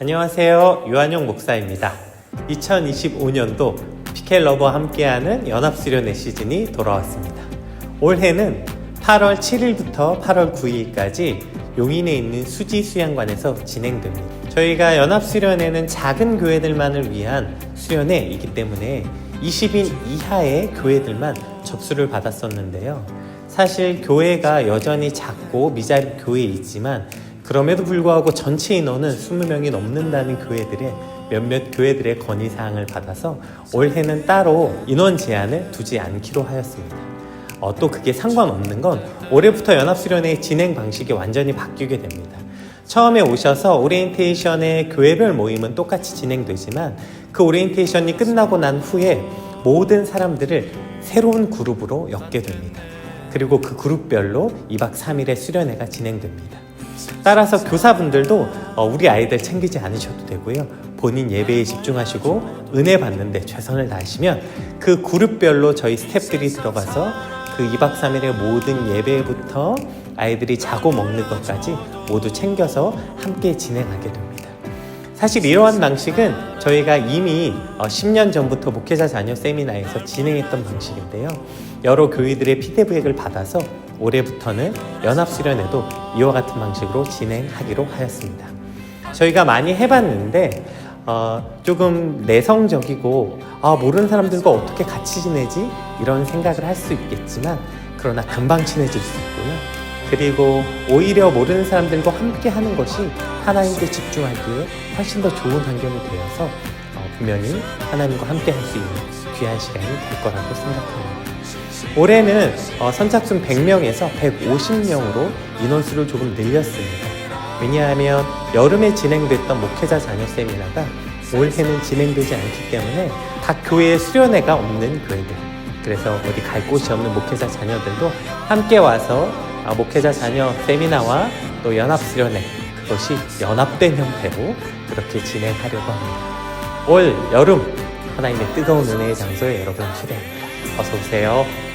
안녕하세요. 유한용 목사입니다. 2025년도 피켈러버와 함께하는 연합수련회 시즌이 돌아왔습니다. 올해는 8월 7일부터 8월 9일까지 용인에 있는 수지 수양관에서 진행됩니다. 저희가 연합수련회는 작은 교회들만을 위한 수련회이기 때문에 20인 이하의 교회들만 접수를 받았었는데요. 사실 교회가 여전히 작고 미자립 교회이지만 그럼에도 불구하고 전체 인원은 20명이 넘는다는 교회들의 몇몇 교회들의 건의사항을 받아서 올해는 따로 인원 제한을 두지 않기로 하였습니다. 어, 또 그게 상관없는 건 올해부터 연합수련회 진행 방식이 완전히 바뀌게 됩니다. 처음에 오셔서 오리엔테이션의 교회별 모임은 똑같이 진행되지만 그 오리엔테이션이 끝나고 난 후에 모든 사람들을 새로운 그룹으로 엮게 됩니다. 그리고 그 그룹별로 2박 3일의 수련회가 진행됩니다. 따라서 교사분들도 어, 우리 아이들 챙기지 않으셔도 되고요. 본인 예배에 집중하시고 은혜 받는데 최선을 다하시면 그 그룹별로 저희 스탭들이 들어가서 그 2박 3일의 모든 예배부터 아이들이 자고 먹는 것까지 모두 챙겨서 함께 진행하게 됩니다. 사실 이러한 방식은 저희가 이미 어, 10년 전부터 목회자 자녀 세미나에서 진행했던 방식인데요. 여러 교회들의 피드백을 받아서 올해부터는 연합수련회도 이와 같은 방식으로 진행하기로 하였습니다. 저희가 많이 해봤는데 어, 조금 내성적이고 아, 모르는 사람들과 어떻게 같이 지내지 이런 생각을 할 수 있겠지만 그러나 금방 친해질 수 있고요. 그리고 오히려 모르는 사람들과 함께 하는 것이 하나님께 집중하기에 훨씬 더 좋은 환경이 되어서 어, 분명히 하나님과 함께 할 수 있는 귀한 시간이 될 거라고 생각합니다. 올해는 어, 선착순 100명에서 150명으로 인원수를 조금 늘렸습니다. 왜냐하면 여름에 진행됐던 목회자 자녀 세미나가 올해는 진행되지 않기 때문에 각 교회에 수련회가 없는 교회들 그래서 어디 갈 곳이 없는 목회자 자녀들도 함께 와서 아, 목회자 자녀 세미나와 또 연합 수련회 그것이 연합된 형태로 그렇게 진행하려고 합니다. 올 여름 하나님의 뜨거운 은혜의 장소에 여러분 초대합니다. 어서 오세요.